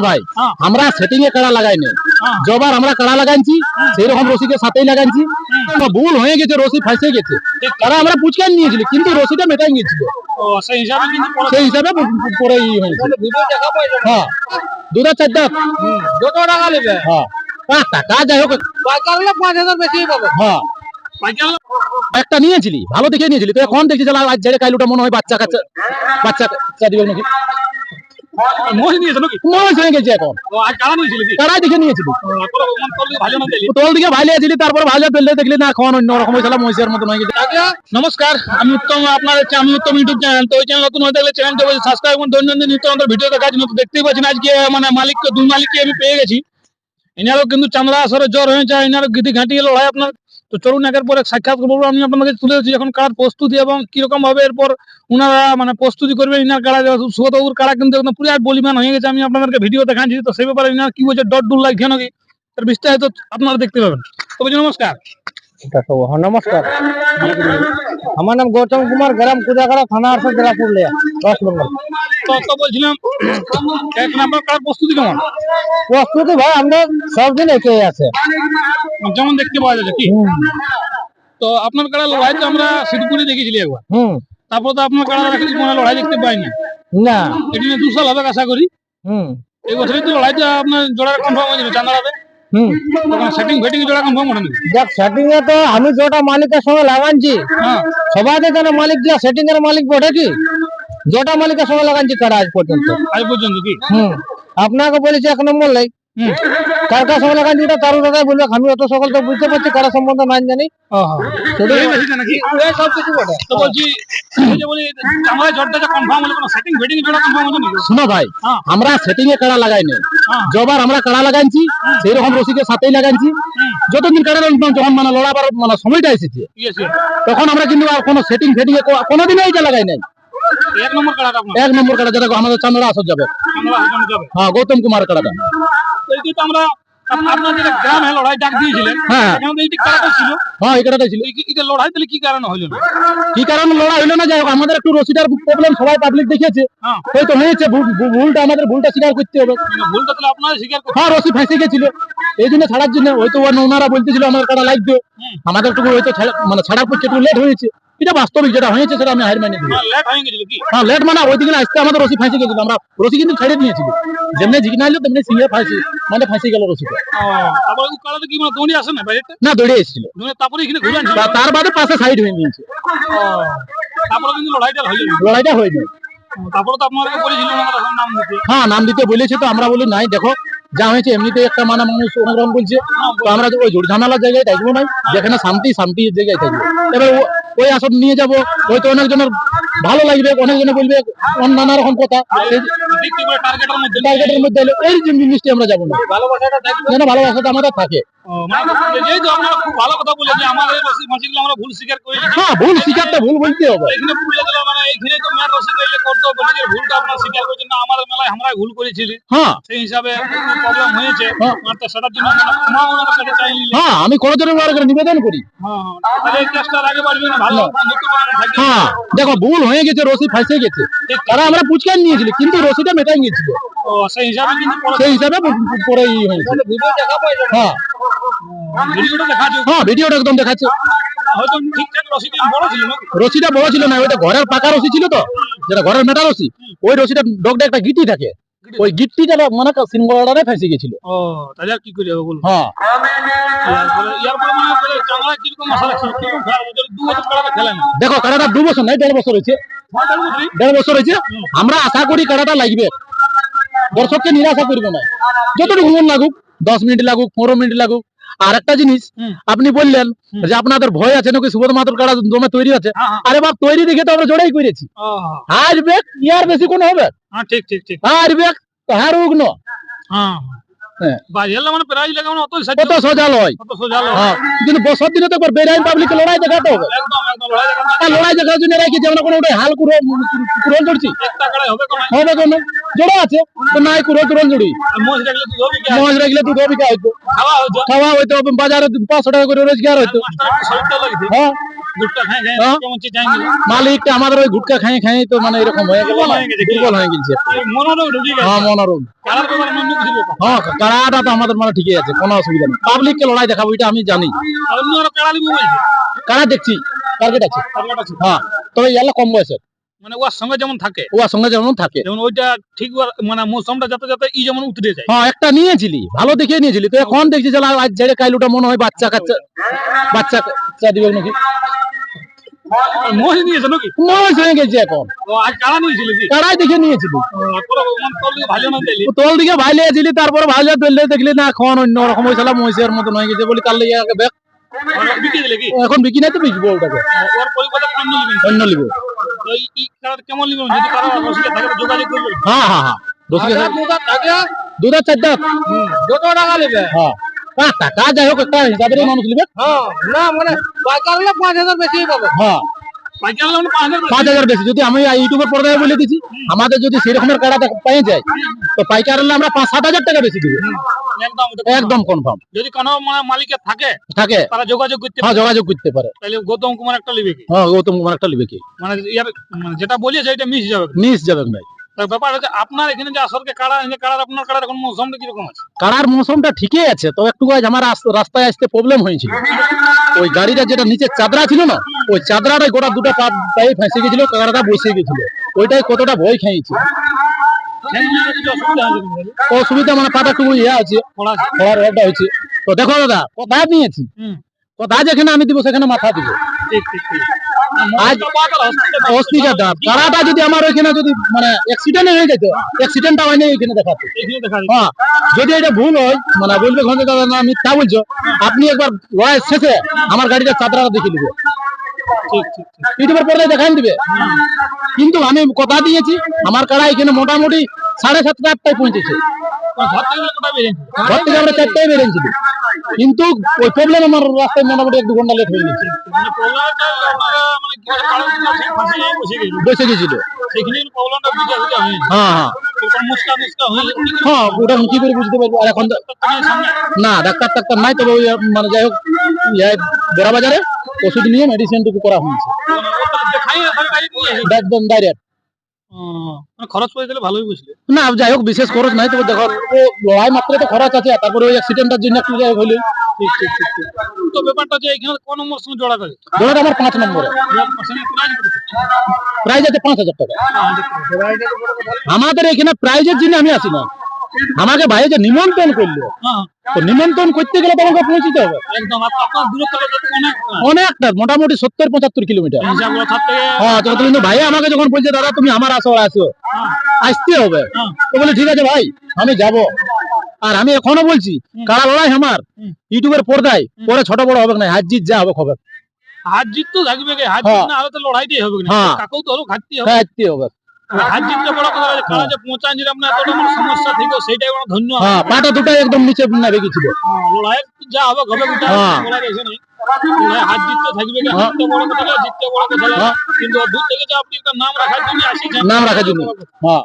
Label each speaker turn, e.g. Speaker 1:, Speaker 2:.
Speaker 1: ভাই?
Speaker 2: হ্যাঁ।
Speaker 1: আমরা সেটিং এ কাড়া লাগাই নাই
Speaker 2: হ্যাঁ।
Speaker 1: যবার আমরা কাড়া লাগাইছি সেই রকম রসিকে সাথেই লাগাইছি। ভুল হয়ে গেছে রসি ফাঁসে গেছে। আমরা নিয়েছিল কিন্তু রসিটা মেটাই
Speaker 2: সেই হিসাবে পরে-
Speaker 1: ই হয়েছে। হ্যাঁ। দুটা
Speaker 2: যত টাকা নেবে?
Speaker 1: হ্যাঁ। পাঁচ টাকা যাই হোক।
Speaker 2: পাঁচ হাজার বেশি পাবে।
Speaker 1: হ্যাঁ। একটা নিয়েছিলি ভালো দেখে নিয়েছিলি। তো এখন দেখছি আজ ছেড়ে কাইলুটা মনে হয় বাচ্চা কাচ্চা বাচ্চা দিবে নাকি?
Speaker 2: মহিষ নিয়েছে নাকি
Speaker 1: মনে হয়ে গেছে এখন
Speaker 2: ও আজ কারা নিয়েছিল কি
Speaker 1: কারাই দেখে নিয়েছিলি
Speaker 2: তোর মন করলে ভালো না দিলি
Speaker 1: তোর দিকে ভাইলে ছিলি তারপর ভাইলে পেলে দেখলি না এখন অন্য রকম হয়েছিল মহিষের মতন হয়ে গেছে
Speaker 2: নমস্কার আমি উত্তম আপনার হচ্ছে আমি উত্তম ইউটিউব চ্যানেল তো ওই চ্যানেল নতুন হয়ে থাকলে চ্যানেলটা সাবস্ক্রাইব করুন দৈনন্দিন নিত্য নতুন ভিডিও দেখার জন্য তো দেখতেই পাচ্ছেন আজকে মানে মালিককে দুই মালিককে আমি পেয়ে গেছি। এনারও কিন্তু চামড়া আসরে জ্বর হয়েছে এনারও গিটি ঘাঁটি লড়াই আপনার তো চলুন একের পর এক সাক্ষাৎ করব। আমি আপনাদের তুলে ধরছি এখন কার প্রস্তুতি এবং কীরকম ভাবে এরপর উনারা মানে প্রস্তুতি করবেন ইনার কাড়া সুগতবাবুর কাড়া কিন্তু একদম পুরো বলিমান হয়ে গেছে। আমি আপনাদেরকে ভিডিও দেখাচ্ছি, তো সেই ব্যাপারে ইনার কি বলছে ডট ডুল লাগছে নাকি তার বিস্তারিত আপনারা দেখতে পাবেন। তবে নমস্কার।
Speaker 1: নমস্কার। আমার নাম গৌতম কুমার গ্রাম কুদাগাড়া থানা আরসা জেলা পুরুলিয়া ওয়েস্ট বেঙ্গল
Speaker 2: তো বলছিলাম এক নাম্বার কার প্রস্তুতি কেমন?
Speaker 1: প্রস্তুতি ভাই আমরা সব দিন একে আছে।
Speaker 2: যেমন দেখতে পাওয়া যাচ্ছে কি? তো আপনার কারা লড়াই তো আমরা সিদ্ধপুরে দেখেছিলি একবার।
Speaker 1: হুম।
Speaker 2: তারপর তো আপনার কারা রাখি কোনো লড়াই দেখতে পাইনি।
Speaker 1: না।
Speaker 2: এটি নিয়ে দু সাল হবে আশা করি।
Speaker 1: হুম।
Speaker 2: এই বছরই তো লড়াইটা আপনার জোড়ার কনফার্ম হয়েছিল চান্দাড়াতে
Speaker 1: দেখ সেটিং এ তো আমি যেটা মালিকের সঙ্গে লাগানছি
Speaker 2: হ্যাঁ।
Speaker 1: সবাই কেন মালিক দিয়া সেটিং এর মালিক বটে কি? যেটা মালিকের সঙ্গে লাগানছি কারা আজ পর্যন্ত।
Speaker 2: আজ পর্যন্ত কি?
Speaker 1: হুম। আপনাকে বলেছি এক নম্বর লাই।
Speaker 2: হুম।
Speaker 1: কার কার সঙ্গে লাগানছি এটা? দাদাই বলবে আমি অত সকল তো বুঝতে পারছি কারা সম্বন্ধে নাই জানি।
Speaker 2: এই বেশি জানে কি
Speaker 1: সব কিছু বটে।
Speaker 2: তো বলছি যে বলি চামড়ায় জোরটা কনফার্ম হলে কোনো সেটিং ফেটিং জোড়া কনফার্ম হচ্ছে নাকি?
Speaker 1: শোনো ভাই
Speaker 2: হ্যাঁ।
Speaker 1: আমরা সেটিং এ কাড়া লাগাই নাই।
Speaker 2: হ্যাঁ।
Speaker 1: যবার আমরা কাড়া লাগাইছি সেই রকম রসিকের সাথেই লাগাইছি। যতদিন কাড়া যখন মানে লড়াবার মানে সময়টা এসেছে। তখন আমরা কিন্তু আর কোনো সেটিং ফেটিং এ কো- কোনোদিনই এইটা লাগাই নাই।
Speaker 2: এক নম্বর কারাটা আপনার?
Speaker 1: এক নম্বর কাড়া যেটা আমাদের চান্দরা আসর যাবে।
Speaker 2: যাবে।
Speaker 1: হ্যাঁ গৌতম কুমার কাড়াটা।
Speaker 2: তো এই আমরা আপনার যেটা গ্রামে লড়াই ডাক দিয়েছিলেন
Speaker 1: হ্যাঁ।
Speaker 2: তো এইটি কারাটা ছিল।
Speaker 1: হ্যাঁ এই কাড়াটাই ছিল।
Speaker 2: এটা লড়াই তাহলে কি কারণে হইল না?
Speaker 1: কি কারণে লড়া হইল না? যাই আমাদের একটু রসিটার প্রবলেম সবাই পাবলিক দেখেছে
Speaker 2: হ্যাঁ।
Speaker 1: হয়তো হয়েছে ভুল- ভুল- ভুলটা আমাদের ভুলটা স্বীকার করতে হবে।
Speaker 2: ভুলটা তাহলে আপনারা স্বীকার করতে
Speaker 1: হ্যাঁ রসি ফাঁসে গেছিল। এই জন্য ছাড়ার জন্য হয়তো ওনারা বলতেছিল আমার কাটা লাগবে আমাদের একটু হয়তো ছাড়া- মানে ছাড়ার পক্ষে একটু লেট হয়েছে। এটা বাস্তবিক যেটা হয়েছে সেটা আমি হার মানিয়ে দিই।
Speaker 2: লেট হয়ে
Speaker 1: হ্যাঁ লেট মানে ওই দিকে আসতে আমাদের রসি ফাঁসে গেছিল। আমরা রসি কিন্তু ছেড়ে নিয়েছিল যেমনি হলো তেমনি সিংহে ফাঁসি। মানে ফাঁসে গেল
Speaker 2: কি মানে না
Speaker 1: দৌড়ে এসেছিল। তার বাদে পাশে সাইড হয়ে নিয়েছে।
Speaker 2: লড়াইটা
Speaker 1: হয়ে
Speaker 2: নাম দিতে।
Speaker 1: হ্যাঁ নাম দিতে বলেছে তো আমরা বলি নাই। দেখো যা হয়েছে এমনিতে একটা মানে মানুষ অনেক রকম বলছে। তো আমরা ওই জোর ঝামেলার জায়গায় থাকব না। যেখানে শান্তি শান্তির জায়গায় থাকব। এবার ওই আসর নিয়ে যাব হয়তো অনেকজনের ভালো লাগবে অনেকজনে বলবে নানা রকম কথা।
Speaker 2: টার্গেটের মধ্যে
Speaker 1: এলে এই জিনিসটি আমরা যাব না।
Speaker 2: ভালোবাসাটা
Speaker 1: যেন ভালোবাসাটা আমাদের থাকে।
Speaker 2: ভালো ভুল
Speaker 1: হ্যাঁ ভুল ভুল বলতে হবে।
Speaker 2: ভুল
Speaker 1: আমি করজনের বার করে নিবেদন করি।
Speaker 2: হ্যাঁ হ্যাঁ। ভালো
Speaker 1: হ্যাঁ। দেখো ভুল হয়ে গেছে রশি ফাঁসে গেছে। তারা আমরা পুচকান নিয়েছিল কিন্তু রশিটা মেটাই গেছিল
Speaker 2: সেই হিসাবে পরে
Speaker 1: সেই হিসাবে পরে ই হয়েছে। হ্যাঁ।
Speaker 2: ভিডিওটা
Speaker 1: হ্যাঁ ভিডিওটা একদম দেখাচ্ছে। রশিটা বড় ছিল না? ওইটা ঘরের পাকা রশি ছিল তো? যেটা ঘরের মেটা রশি ওই রশিটা ডগটা একটা গিটি থাকে। ওই গিট্টিটা মানে সিনগড়ারে ফেসে গেছিল।
Speaker 2: ও তাহলে কি করে হবে বলুন?
Speaker 1: হ্যাঁ। দেখো কাড়াটা দু বছর নাই দেড় বছর হয়েছে। দেড় বছর হয়েছে। আমরা আশা করি কাড়াটা লাগবে। দর্শককে নিরাশা করবে না। যতটুকু মন লাগুক দশ মিনিট লাগুক পনেরো মিনিট লাগুক। আর একটা জিনিস আপনি বললেন যে আপনাদের ভয় আছে নাকি সুবোধ মাত্র কাড়া জমে তৈরি আছে?
Speaker 2: হ্যাঁ হ্যাঁ।
Speaker 1: আরে বাপ তৈরি দেখে তো আমরা জোড়াই করেছি। আসবে ইয়ার বেশি কোন হবে?
Speaker 2: হ্যাঁ ঠিক ঠিক ঠিক।
Speaker 1: আসবে হার উগ্ন
Speaker 2: হ্যাঁ।
Speaker 1: হ্যাঁ।
Speaker 2: মানে মানে
Speaker 1: কত সোজা লয়
Speaker 2: অত সোজা লয়।
Speaker 1: হ্যাঁ। কিন্তু বছর দিনে তো বেরাইন পাবলিক লড়াই দেখাতে হবে।
Speaker 2: লড়াই দেখার
Speaker 1: জন্য রাখি যে আমরা কোনো হাল
Speaker 2: একটা কাড়াই হবে কোন
Speaker 1: হবে কোনো? জোড়া আছে নাই জড়ি মজ রাখলে দুধ বিকা হইতো
Speaker 2: খাওয়া
Speaker 1: হইতো বাজারে পাঁচশো টাকা করে রোজগার হইতো হ্যাঁ মালিকটা আমাদের ওই গুটকা খাই খাই তো মানে এরকম হয়ে গেল
Speaker 2: দুর্বল হয়ে গেছে।
Speaker 1: হয়ে মনোরম হ্যাঁ কাড়াটা তো আমাদের মানে ঠিকই আছে কোনো অসুবিধা নেই পাবলিককে লড়াই দেখাবো এটা আমি জানি
Speaker 2: কাড়া
Speaker 1: কারা দেখছি টার্গেট আছে হ্যাঁ তবে কম বয়সের
Speaker 2: মানে ওর সঙ্গে যেমন থাকে।
Speaker 1: ওর সঙ্গে যেমন থাকে।
Speaker 2: যেমন ওইটা ঠিক মানে মৌসুমটা যাতে যাতে ই যেমন উতরে যায়।
Speaker 1: হ্যাঁ একটা নিয়েছিলি ভালো দেখে নিয়েছিলি। তো এখন দেখছি যে আজ ঝেড়ে কাইলুটা মনে হয় বাচ্চা কাচ্চা বাচ্চা কাচ্চা দিবে নাকি?
Speaker 2: মোষ নিয়েছে নাকি?
Speaker 1: মনে হয়ে গেছে এখন।
Speaker 2: ও আজ কাড়া নিয়েছিল কি
Speaker 1: কারাই দেখে নিয়েছিলি।
Speaker 2: তোর মানে তোর লিগে ভালো না চাইলি
Speaker 1: তোল দিকে তারপর ভাইলে দেখলি না এখন অন্য রকম হয়েছিল মহিষের মতন হয়ে গেছে বলি তার লেগে এখন বিকি নাই তো বিকবো ওটাকে।
Speaker 2: অন্য লিবেন
Speaker 1: হ্যাঁ হ্যাঁ হ্যাঁ রসিক চার দাঁত
Speaker 2: যত টাকা নেবে?
Speaker 1: হ্যাঁ। পাঁচ টাকা যাই হোক একটা হিসাবের মানুষ লিবে
Speaker 2: হ্যাঁ না মানে পাইকার হলে পাঁচ হাজার বেশি পাবে।
Speaker 1: হ্যাঁ।
Speaker 2: পাঁচ হাজার
Speaker 1: বেশি। যদি আমি ইউটিউবের পর্দায় বলে দিচ্ছি আমাদের যদি সেরকমের কাড়া পেয়ে যায় তো পাইকার হলে আমরা পাঁচ সাত হাজার টাকা বেশি দিব।
Speaker 2: একদম
Speaker 1: কনফার্ম
Speaker 2: যদি কোনো মালিকের থাকে
Speaker 1: থাকে।
Speaker 2: তারা যোগাযোগ করতে
Speaker 1: হ্যাঁ যোগাযোগ করতে পারে।
Speaker 2: তাহলে গৌতম কুমার একটা লিবে কি?
Speaker 1: হ্যাঁ গৌতম কুমার একটা লিবে কি?
Speaker 2: মানে ইয়ার মানে যেটা বলিয়ে সেটা মিস যাবে
Speaker 1: মিস যাবে
Speaker 2: তার ব্যাপার হচ্ছে আপনার এখানে যে আসরকে কাড়া এনে কাড়ার আপনার কাড়ার এখন মৌসুমটা কীরকম আছে?
Speaker 1: কাড়ার মৌসুমটা ঠিকই আছে তো একটু আজ আমার রাস- রাস্তায় আসতে প্রবলেম হয়েছিল। ওই গাড়িটা যেটা নিচে চাদরা ছিল না ওই চাদরাটাই গোটা দুটো পায়ে ফেঁসে গেছিল কাড়াটা বসে গেছিল। ওইটাই কতটা ভয় খেয়েছে।
Speaker 2: অসুবিধা
Speaker 1: মানে একটু ইয়ে আছে
Speaker 2: আছে।
Speaker 1: হয়েছে। তো দেখো দাদা কোথায় নিয়েছি কোথায় যেখানে আমি দিব সেখানে মাথা দিব। আজ- অস্থিকার দাম যদি আমার ওইখানে যদি মানে অ্যাক্সিডেন্ট হয়ে যেত অ্যাক্সিডেন্টটা হয়নি এখানে দেখাতো।
Speaker 2: এখানে দেখা
Speaker 1: হ্যাঁ যদি এটা ভুল হয় মানে বলবে ঘণ্টা দাদা না মিথ্যা বলছো। আপনি একবার লড়াই শেষে আমার গাড়িটা চাদরাটা দেখে নিবে ইউটিউবের পর্দায় দেখাই দিবে। কিন্তু আমি কথা দিয়েছি আমার কারা এখানে মোটামুটি সাড়ে সাতটা আটটায় পৌঁছেছে।
Speaker 2: ঘর থেকে
Speaker 1: কিন্তু ওই প্রবলেম আমার রাস্তায় মোটামুটি এক দু ঘণ্টা লেট হয়ে গেছে।
Speaker 2: বসে গেছিল।
Speaker 1: হ্যাঁ হ্যাঁ।
Speaker 2: হয়ে,
Speaker 1: ওটা কি করে বুঝতে পারব? আর এখন না, ডাক্তার টাক্তার নাই, তবে ওই মানে যাই হোক ইয়ে বড়া বাজারে ওষুধ নিয়ে মেডিসিন টুকু করা হয়েছে। ডাইরেক্ট
Speaker 2: খরচ পড়ে গেলে ভালোই বুঝলে।
Speaker 1: না যাই হোক বিশেষ খরচ নাই তবে দেখো লড়াই মাত্র তো খরচ আছে তারপরে ওই জন্য একটু যাই
Speaker 2: তো ব্যাপারটা যে এখানে কোন নম্বর সঙ্গে জোড়া করে
Speaker 1: আমার পাঁচ নম্বরে। প্রাইজ আছে? পাঁচ হাজার টাকা। আমাদের এখানে প্রাইজের জন্য আমি আসি না। আমাকে ভাই যে নিমন্ত্রণ করল
Speaker 2: হ্যাঁ।
Speaker 1: তো নিমন্ত্রণ করতে গেলে তো আমাকে পৌঁছতে হবে।
Speaker 2: একদম
Speaker 1: অনেকটা মোটামুটি সত্তর পঁচাত্তর কিলোমিটার। হ্যাঁ তো কিন্তু ভাই আমাকে যখন বলছে দাদা তুমি আমার আসো আসো
Speaker 2: হ্যাঁ,
Speaker 1: আসতে হবে।
Speaker 2: হ্যাঁ।
Speaker 1: তো বলে ঠিক আছে ভাই আমি যাব। আর আমি এখনও বলছি কারা লড়াই আমার। ইউটিউবের পর্দায় পরে ছোট বড় হবে না হাত জিত যা হবে খবর
Speaker 2: হাত জিত তো থাকবে হাত
Speaker 1: হ্যাঁ।
Speaker 2: জিত না হলে তো লড়াইতেই হবে না। কাকেও তো হলো ঘাটতি হবে।
Speaker 1: আসতে হবে।
Speaker 2: হাত জিততে বড় কথা হচ্ছে, কারা যে পৌঁছান যেটা এতটা মানে সমস্যা থেকে সেইটাই আমার ধন্য।
Speaker 1: হ্যাঁ পাটা দুটো একদম নিচে নামে গেছিল
Speaker 2: হ্যাঁ, যা হবে হবে
Speaker 1: হ্যাঁ।
Speaker 2: হাত জিততে থাকবে গে,
Speaker 1: হ্যাঁ।
Speaker 2: বড় কথা জিততে বড় কথা
Speaker 1: হ্যাঁ।
Speaker 2: কিন্তু দূর থেকে যে আপনি একটা নাম রাখার জন্য
Speaker 1: নাম রাখার জন্য হ্যাঁ